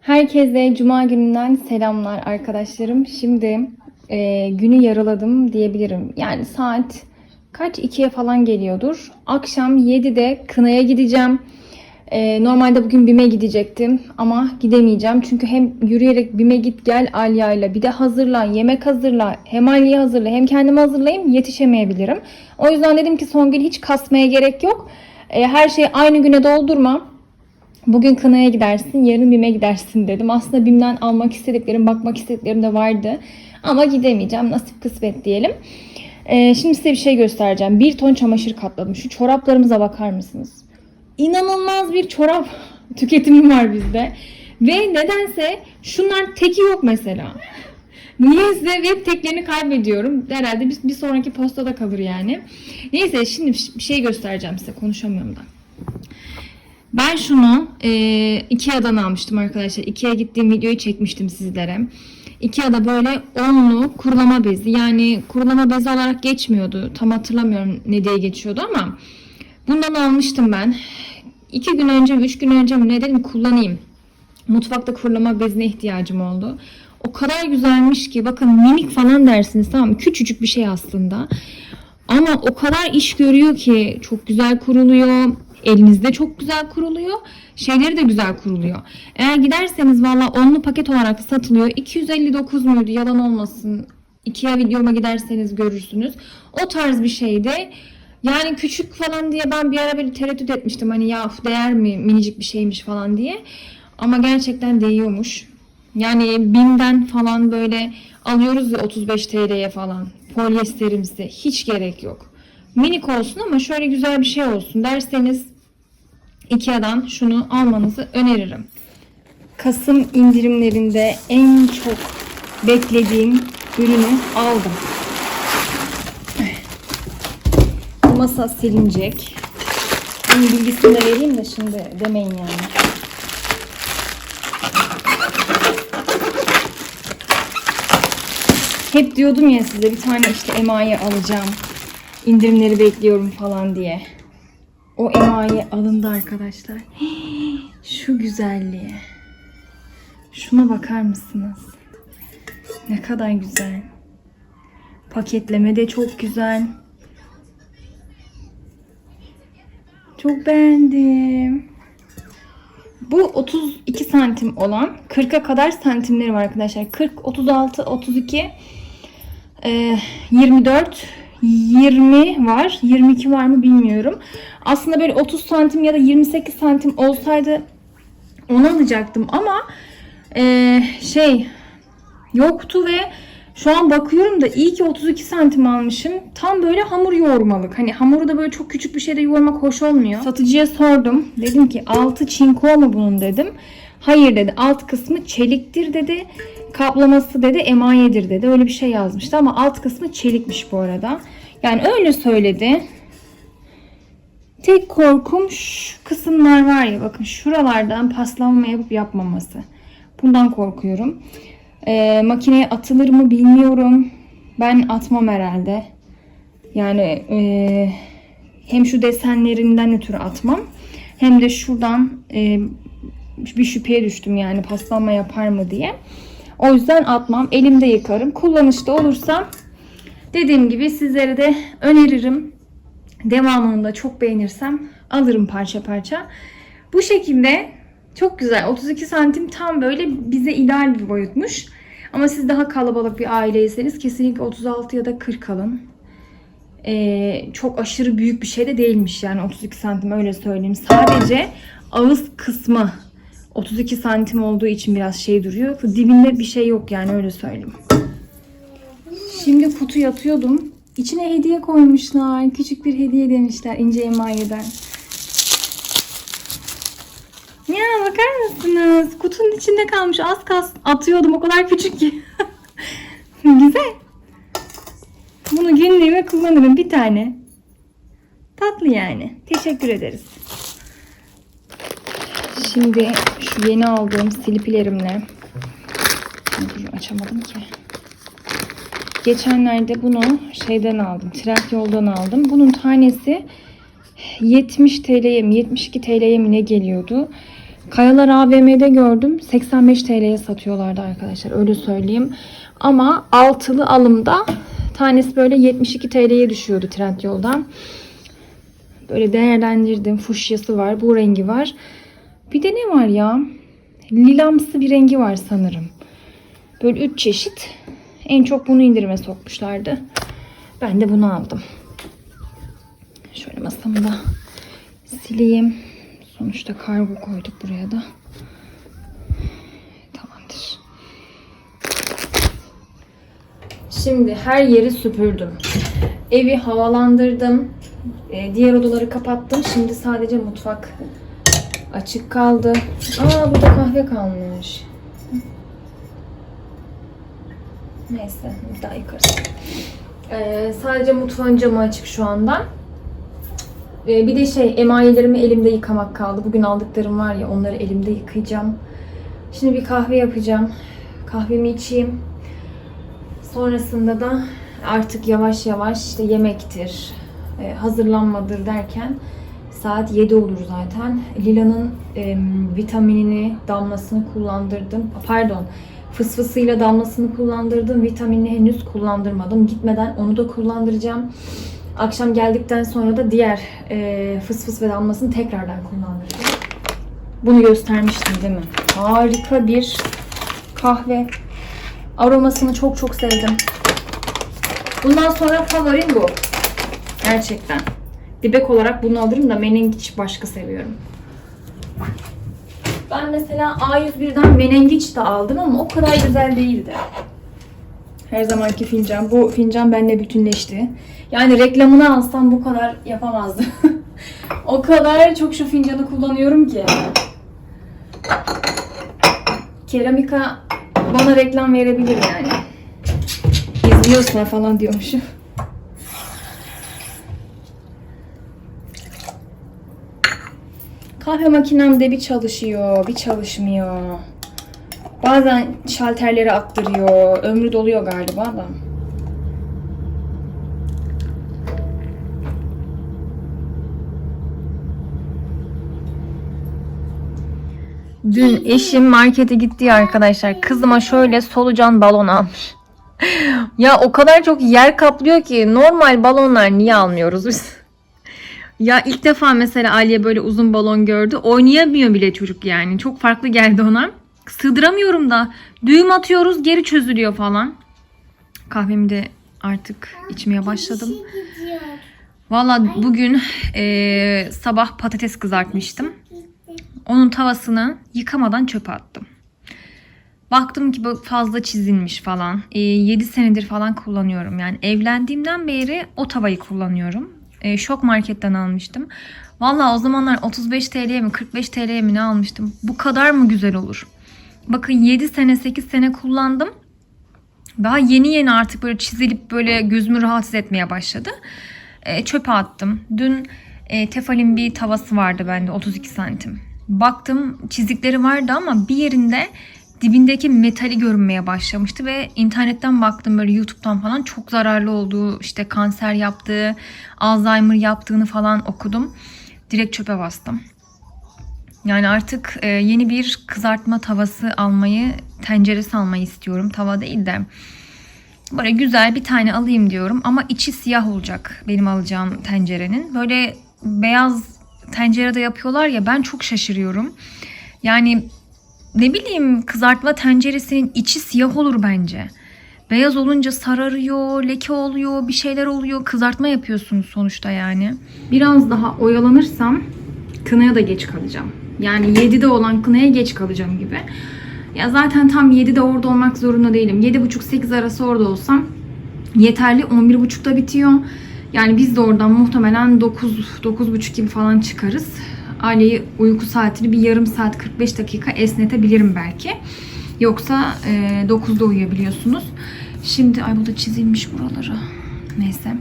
Herkese Cuma gününden selamlar arkadaşlarım. Şimdi e, günü yaraladım diyebilirim. Yani saat kaç? 2'ye falan geliyordur. Akşam 7'de Kına'ya gideceğim. E, normalde bugün BİM'e gidecektim ama gidemeyeceğim. Çünkü hem yürüyerek BİM'e git gel Alya'yla bir de hazırla, yemek hazırla, hem Alya'yı hazırla hem kendimi hazırlayayım yetişemeyebilirim. O yüzden dedim ki Songül hiç kasmaya gerek yok. E, her şeyi aynı güne doldurma. Bugün Kına'ya gidersin, yarın BİM'e gidersin dedim. Aslında BİM'den almak istediklerim, bakmak istediklerim de vardı. Ama gidemeyeceğim. Nasip kısmet diyelim. Ee, şimdi size bir şey göstereceğim. Bir ton çamaşır katladım. Şu çoraplarımıza bakar mısınız? İnanılmaz bir çorap tüketimi var bizde. Ve nedense şunlar teki yok mesela. Niyeyse web teklerini kaybediyorum. Herhalde bir, bir sonraki postada kalır yani. Neyse şimdi bir şey göstereceğim size. Konuşamıyorum da. Ben şunu e, Ikea'dan almıştım arkadaşlar. Ikea'ya gittiğim videoyu çekmiştim sizlere. Ikea'da böyle onlu kurulama bezi. Yani kurulama bezi olarak geçmiyordu. Tam hatırlamıyorum ne diye geçiyordu ama bundan almıştım ben. İki gün önce mi, üç gün önce mi ne dedim kullanayım. Mutfakta kurulama bezine ihtiyacım oldu. O kadar güzelmiş ki bakın minik falan dersiniz tamam mı? Küçücük bir şey aslında. Ama o kadar iş görüyor ki çok güzel kuruluyor. Elinizde çok güzel kuruluyor. Şeyleri de güzel kuruluyor. Eğer giderseniz valla onlu paket olarak satılıyor. 259 muydu yalan olmasın. Ikea videoma giderseniz görürsünüz. O tarz bir şeydi. Yani küçük falan diye ben bir ara böyle tereddüt etmiştim. Hani ya değer mi minicik bir şeymiş falan diye. Ama gerçekten değiyormuş. Yani BİM'den falan böyle alıyoruz ya 35 TL'ye falan. Polyesterimsi. Hiç gerek yok. Minik olsun ama şöyle güzel bir şey olsun derseniz Ikea'dan şunu almanızı öneririm. Kasım indirimlerinde en çok beklediğim ürünü aldım. Masa silinecek. Bunun bilgisini de vereyim de şimdi demeyin yani. Hep diyordum ya size bir tane işte emaye alacağım. İndirimleri bekliyorum falan diye. O emaye alındı arkadaşlar. Şu güzelliğe. Şuna bakar mısınız? Ne kadar güzel. Paketleme de çok güzel. Çok beğendim. Bu 32 santim olan 40'a kadar santimleri var arkadaşlar. 40, 36, 32, e, 24, 20 var. 22 var mı bilmiyorum. Aslında böyle 30 santim ya da 28 santim olsaydı onu alacaktım ama e, şey yoktu ve şu an bakıyorum da iyi ki 32 santim almışım. Tam böyle hamur yoğurmalık. Hani hamuru da böyle çok küçük bir şeyde yoğurmak hoş olmuyor. Satıcıya sordum. Dedim ki altı çinko mu bunun dedim. Hayır dedi. Alt kısmı çeliktir dedi. Kaplaması dedi emayedir dedi. Öyle bir şey yazmıştı ama alt kısmı çelikmiş bu arada. Yani öyle söyledi. Tek korkum şu kısımlar var ya bakın şuralardan paslanma yapıp yapmaması. Bundan korkuyorum. Ee, makineye atılır mı bilmiyorum. Ben atmam herhalde. Yani e, hem şu desenlerinden ötürü atmam. Hem de şuradan e, bir şüpheye düştüm yani paslanma yapar mı diye. O yüzden atmam. Elimde yıkarım. Kullanışlı olursa dediğim gibi sizlere de öneririm. Devamını da çok beğenirsem alırım parça parça. Bu şekilde çok güzel. 32 santim tam böyle bize ideal bir boyutmuş. Ama siz daha kalabalık bir aileyseniz kesinlikle 36 ya da 40 alın. Ee, çok aşırı büyük bir şey de değilmiş yani 32 santim öyle söyleyeyim. Sadece ağız kısmı 32 santim olduğu için biraz şey duruyor. Dibinde bir şey yok yani öyle söyleyeyim. Şimdi kutuyu atıyordum. İçine hediye koymuşlar. Küçük bir hediye demişler ince emayeden. Ya bakar mısınız? Kutunun içinde kalmış. Az kas atıyordum. O kadar küçük ki. Güzel. Bunu günlüğüme kullanırım. Bir tane. Tatlı yani. Teşekkür ederiz. Şimdi şu yeni aldığım silipilerimle Dur, açamadım ki. Geçenlerde bunu şeyden aldım. Trendyol'dan aldım. Bunun tanesi 70 TL'ye mi 72 TL'ye mi ne geliyordu? Kayalar AVM'de gördüm. 85 TL'ye satıyorlardı arkadaşlar. Öyle söyleyeyim. Ama altılı alımda tanesi böyle 72 TL'ye düşüyordu Trendyol'dan. Böyle değerlendirdim. Fuşyası var. Bu rengi var. Bir de ne var ya? Lilamsı bir rengi var sanırım. Böyle 3 çeşit. En çok bunu indirime sokmuşlardı. Ben de bunu aldım. Şöyle masamı da sileyim. Sonuçta kargo koyduk buraya da. Tamamdır. Şimdi her yeri süpürdüm. Evi havalandırdım. Ee, diğer odaları kapattım. Şimdi sadece mutfak açık kaldı. Aa burada kahve kalmış. Neyse daha yıkarız. Ee, sadece mutfağın camı açık şu anda. Ee, bir de şey emayelerimi elimde yıkamak kaldı. Bugün aldıklarım var ya onları elimde yıkayacağım. Şimdi bir kahve yapacağım. Kahvemi içeyim. Sonrasında da artık yavaş yavaş işte yemektir, e, hazırlanmadır derken saat 7 olur zaten. Lila'nın e, vitaminini, damlasını kullandırdım. Pardon, fısfısıyla damlasını kullandırdım. Vitaminini henüz kullandırmadım. Gitmeden onu da kullandıracağım. Akşam geldikten sonra da diğer e, fısfıs ve damlasını tekrardan kullandıracağım. Bunu göstermiştim değil mi? Harika bir kahve. Aromasını çok çok sevdim. Bundan sonra favorim bu. Gerçekten. Dibek olarak bunu alırım da menengiç başka seviyorum. Ben mesela A101'den menengiç de aldım ama o kadar güzel değildi. Her zamanki fincan. Bu fincan benimle bütünleşti. Yani reklamını alsam bu kadar yapamazdı. o kadar çok şu fincanı kullanıyorum ki. Keramika bana reklam verebilir yani. İzliyorsa falan diyormuşum. Kahve makinem de bir çalışıyor, bir çalışmıyor. Bazen şalterleri attırıyor. Ömrü doluyor galiba da. Dün eşim markete gitti arkadaşlar. Kızıma şöyle solucan balon almış. ya o kadar çok yer kaplıyor ki normal balonlar niye almıyoruz biz? Ya ilk defa mesela Aliye böyle uzun balon gördü. Oynayamıyor bile çocuk yani. Çok farklı geldi ona. Sığdıramıyorum da. Düğüm atıyoruz geri çözülüyor falan. Kahvemi de artık içmeye başladım. Valla bugün eee, sabah patates kızartmıştım. Onun tavasını yıkamadan çöpe attım. Baktım ki bu fazla çizilmiş falan. 7 senedir falan kullanıyorum. Yani evlendiğimden beri o tavayı kullanıyorum. E, şok marketten almıştım. Valla o zamanlar 35 TL'ye mi 45 TL'ye mi ne almıştım. Bu kadar mı güzel olur? Bakın 7 sene 8 sene kullandım. Daha yeni yeni artık böyle çizilip böyle gözümü rahatsız etmeye başladı. E, çöpe attım. Dün e, Tefal'in bir tavası vardı bende 32 santim. Baktım çizikleri vardı ama bir yerinde dibindeki metali görünmeye başlamıştı ve internetten baktım böyle YouTube'dan falan çok zararlı olduğu işte kanser yaptığı, Alzheimer yaptığını falan okudum. Direkt çöpe bastım. Yani artık e, yeni bir kızartma tavası almayı, tenceresi almayı istiyorum. Tava değil de böyle güzel bir tane alayım diyorum ama içi siyah olacak benim alacağım tencerenin. Böyle beyaz tencerede yapıyorlar ya ben çok şaşırıyorum. Yani ne bileyim kızartma tenceresinin içi siyah olur bence. Beyaz olunca sararıyor, leke oluyor, bir şeyler oluyor. Kızartma yapıyorsunuz sonuçta yani. Biraz daha oyalanırsam kınaya da geç kalacağım. Yani 7'de olan kınaya geç kalacağım gibi. Ya zaten tam 7'de orada olmak zorunda değilim. 7.30-8 arası orada olsam yeterli. 11.30'da bitiyor. Yani biz de oradan muhtemelen 9 9.30 gibi falan çıkarız. Aileyi uyku saatini bir yarım saat 45 dakika esnetebilirim belki. Yoksa e, 9'da uyuyabiliyorsunuz. Şimdi ay bu da çizilmiş buraları. Neyse.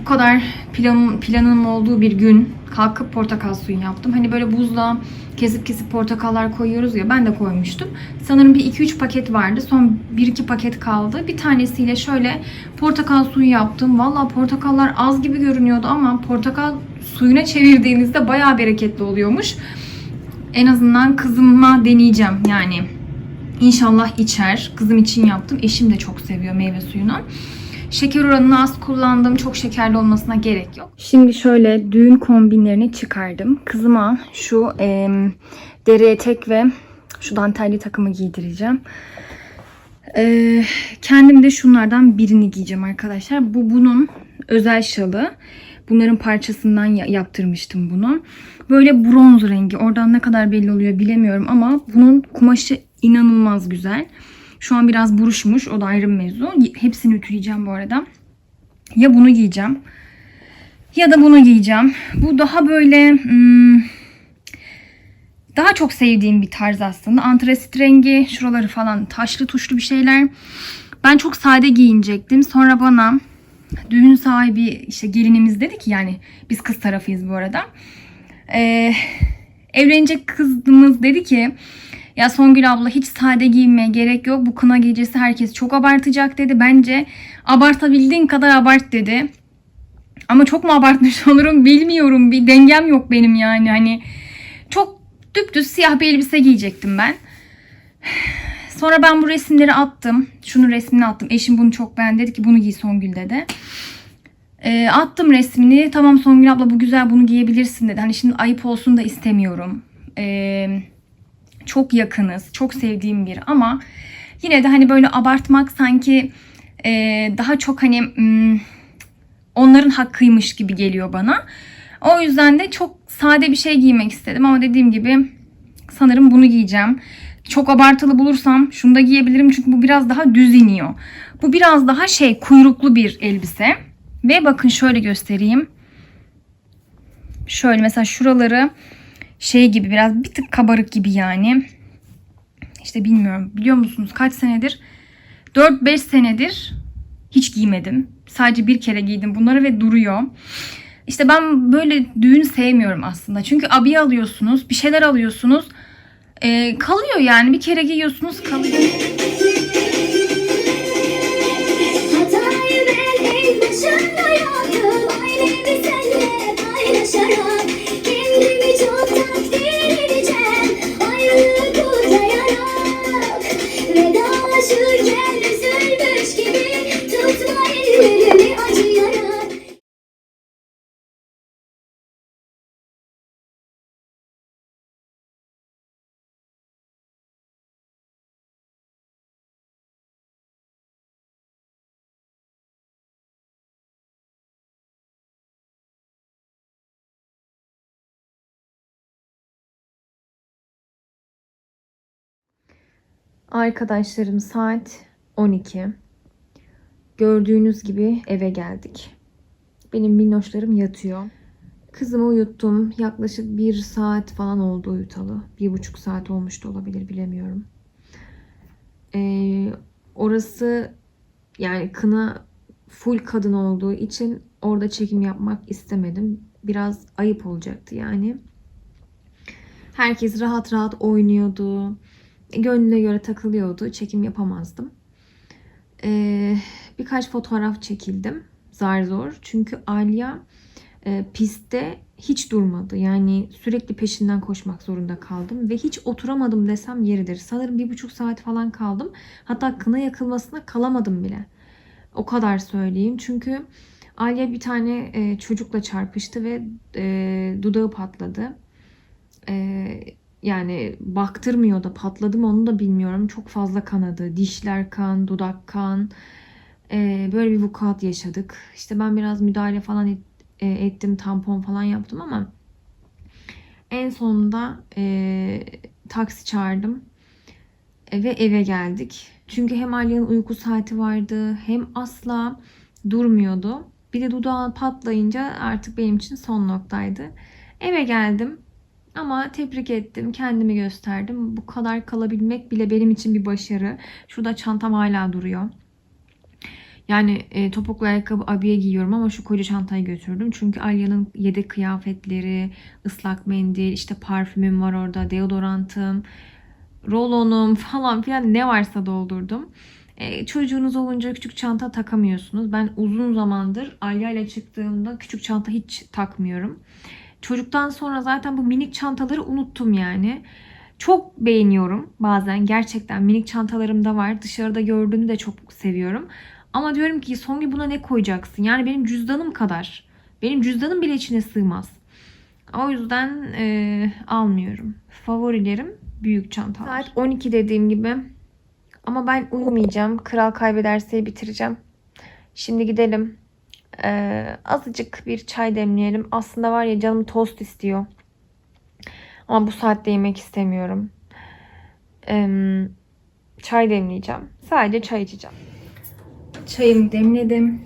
Bu kadar planım, planım olduğu bir gün kalkıp portakal suyu yaptım. Hani böyle buzla kesip kesip portakallar koyuyoruz ya ben de koymuştum. Sanırım bir 2-3 paket vardı. Son 1-2 paket kaldı. Bir tanesiyle şöyle portakal suyu yaptım. Valla portakallar az gibi görünüyordu ama portakal suyuna çevirdiğinizde bayağı bereketli oluyormuş. En azından kızıma deneyeceğim yani. İnşallah içer. Kızım için yaptım. Eşim de çok seviyor meyve suyunu. Şeker oranını az kullandım. Çok şekerli olmasına gerek yok. Şimdi şöyle düğün kombinlerini çıkardım. Kızıma şu e, deri etek ve şu dantelli takımı giydireceğim. E, kendim de şunlardan birini giyeceğim arkadaşlar. Bu bunun özel şalı. Bunların parçasından ya- yaptırmıştım bunu. Böyle bronz rengi. Oradan ne kadar belli oluyor bilemiyorum ama bunun kumaşı inanılmaz güzel. Şu an biraz buruşmuş. O da ayrı bir mevzu. Hepsini ütüleyeceğim bu arada. Ya bunu giyeceğim ya da bunu giyeceğim. Bu daha böyle hmm, daha çok sevdiğim bir tarz aslında. Antrasit rengi, şuraları falan taşlı tuşlu bir şeyler. Ben çok sade giyinecektim. Sonra bana düğün sahibi işte gelinimiz dedi ki yani biz kız tarafıyız bu arada. Ee, evlenecek kızımız dedi ki ya Songül abla hiç sade giyinmeye gerek yok. Bu kına gecesi herkes çok abartacak dedi. Bence abartabildiğin kadar abart dedi. Ama çok mu abartmış olurum bilmiyorum. Bir dengem yok benim yani. Hani çok düptüz siyah bir elbise giyecektim ben. Sonra ben bu resimleri attım. Şunun resmini attım. Eşim bunu çok beğendi. Dedi ki bunu giy Songül dedi. Ee, attım resmini. Tamam Songül abla bu güzel bunu giyebilirsin dedi. Hani şimdi ayıp olsun da istemiyorum. Ee, çok yakınız. Çok sevdiğim bir ama yine de hani böyle abartmak sanki e, daha çok hani hmm, onların hakkıymış gibi geliyor bana. O yüzden de çok sade bir şey giymek istedim ama dediğim gibi sanırım bunu giyeceğim. Çok abartılı bulursam şunu da giyebilirim çünkü bu biraz daha düz iniyor. Bu biraz daha şey kuyruklu bir elbise. Ve bakın şöyle göstereyim. Şöyle mesela şuraları şey gibi biraz bir tık kabarık gibi yani. İşte bilmiyorum biliyor musunuz kaç senedir 4-5 senedir hiç giymedim. Sadece bir kere giydim bunları ve duruyor. İşte ben böyle düğün sevmiyorum aslında. Çünkü abiye alıyorsunuz, bir şeyler alıyorsunuz. Ee, kalıyor yani. Bir kere giyiyorsunuz kalıyor. Arkadaşlarım saat 12. Gördüğünüz gibi eve geldik. Benim minnoşlarım yatıyor. Kızımı uyuttum. Yaklaşık bir saat falan oldu uyutalı. Bir buçuk saat olmuş da olabilir bilemiyorum. Ee, orası yani kına full kadın olduğu için orada çekim yapmak istemedim. Biraz ayıp olacaktı yani. Herkes rahat rahat oynuyordu gönlüne göre takılıyordu. Çekim yapamazdım. Ee, birkaç fotoğraf çekildim. Zar zor. Çünkü Alya e, pistte hiç durmadı. Yani sürekli peşinden koşmak zorunda kaldım. Ve hiç oturamadım desem yeridir. Sanırım bir buçuk saat falan kaldım. Hatta kına yakılmasına kalamadım bile. O kadar söyleyeyim. Çünkü Alya bir tane e, çocukla çarpıştı ve e, dudağı patladı. E, yani baktırmıyor da patladı mı onu da bilmiyorum. Çok fazla kanadı. Dişler kan, dudak kan. Ee, böyle bir vukuat yaşadık. İşte ben biraz müdahale falan et- e, ettim. Tampon falan yaptım ama en sonunda e, taksi çağırdım. E, ve eve geldik. Çünkü hem Alya'nın uyku saati vardı hem asla durmuyordu. Bir de dudağı patlayınca artık benim için son noktaydı. Eve geldim. Ama tebrik ettim. Kendimi gösterdim. Bu kadar kalabilmek bile benim için bir başarı. Şurada çantam hala duruyor. Yani e, topuklu ayakkabı abiye giyiyorum ama şu koca çantayı götürdüm. Çünkü Alya'nın yedek kıyafetleri, ıslak mendil, işte parfümüm var orada, deodorantım, rolonum falan filan ne varsa doldurdum. E, çocuğunuz olunca küçük çanta takamıyorsunuz. Ben uzun zamandır Alya ile çıktığımda küçük çanta hiç takmıyorum. Çocuktan sonra zaten bu minik çantaları unuttum yani. Çok beğeniyorum bazen gerçekten minik çantalarım da var. Dışarıda gördüğümü de çok seviyorum. Ama diyorum ki Songül buna ne koyacaksın? Yani benim cüzdanım kadar. Benim cüzdanım bile içine sığmaz. O yüzden e, almıyorum. Favorilerim büyük çantalar. Saat 12 dediğim gibi. Ama ben uyumayacağım. Kral kaybederse bitireceğim. Şimdi gidelim. Ee, azıcık bir çay demleyelim. Aslında var ya canım tost istiyor. Ama bu saatte yemek istemiyorum. Ee, çay demleyeceğim. Sadece çay içeceğim. Çayımı demledim.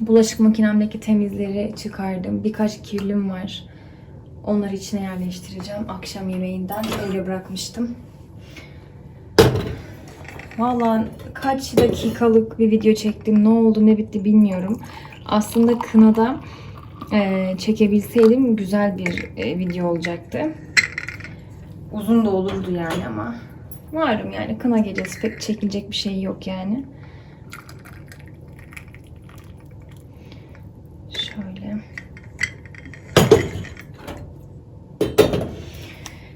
Bulaşık makinemdeki temizleri çıkardım. Birkaç kirlim var. Onları içine yerleştireceğim. Akşam yemeğinden öyle bırakmıştım. Vallahi kaç dakikalık bir video çektim. Ne oldu ne bitti bilmiyorum. Aslında kınada e, çekebilseydim güzel bir e, video olacaktı. Uzun da olurdu yani ama. Malum yani kına gecesi pek çekilecek bir şey yok yani. Şöyle.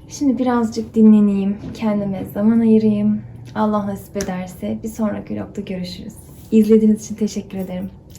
Şimdi birazcık dinleneyim. Kendime zaman ayırayım. Allah nasip ederse bir sonraki vlogda görüşürüz. İzlediğiniz için teşekkür ederim.